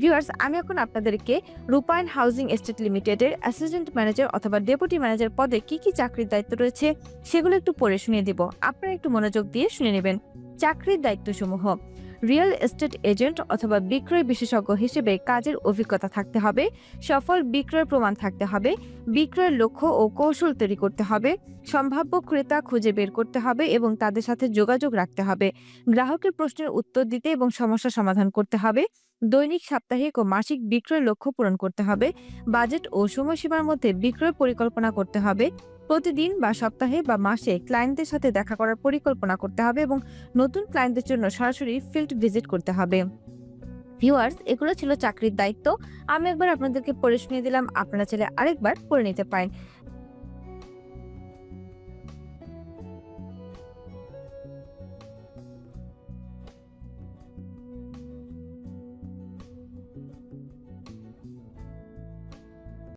Viewers আমি এখন আপনাদেরকে রূপায়ণ হাউজিং এস্টেট লিমিটেডের অ্যাসিস্ট্যান্ট ম্যানেজার অথবা ডেপুটি ম্যানেজার পদে কি কি চাকরির দায়িত্ব রয়েছে, সেগুলো একটু পড়ে শুনিয়ে দিব। আপনারা একটু মনোযোগ দিয়ে শুনে নেবেন। চাকরির দায়িত্বসমূহ। রিয়েল এস্টেট এজেন্ট অথবা বিক্রয় বিশেষজ্ঞ হিসেবে কাজের অভিজ্ঞতা থাকতে হবে, সফল বিক্রয় প্রমাণ থাকতে হবে, বিক্রয়ের লক্ষ্য ও কৌশল তৈরি করতে হবে, সম্ভাব্য ক্রেতা খুঁজে বের করতে হবে এবং তাদের সাথে যোগাযোগ রাখতে হবে, গ্রাহকের প্রশ্নের উত্তর দিতে এবং সমস্যা সমাধান করতে হবে, দৈনিক, সাপ্তাহিক ও মাসিক বিক্রয় লক্ষ্য পূরণ করতে হবে, বাজেট ও সময়সীমার মধ্যে বিক্রয় পরিকল্পনা করতে হবে প্রতিদিন বা সপ্তাহে বা মাসে ক্লায়েন্টদের সাথে দেখা করার পরিকল্পনা করতে হবে এবং নতুন ক্লায়েন্টদের জন্য সরাসরি ফিল্ড ভিজিট করতে হবে। ভিউয়ার্স এগুলো ছিল চাকরির দায়িত্ব। আমি একবার আপনাদেরকে পড়ে শুনিয়ে দিলাম। আপনারা চাইলে আরেকবার পড়ে নিতে পারেন।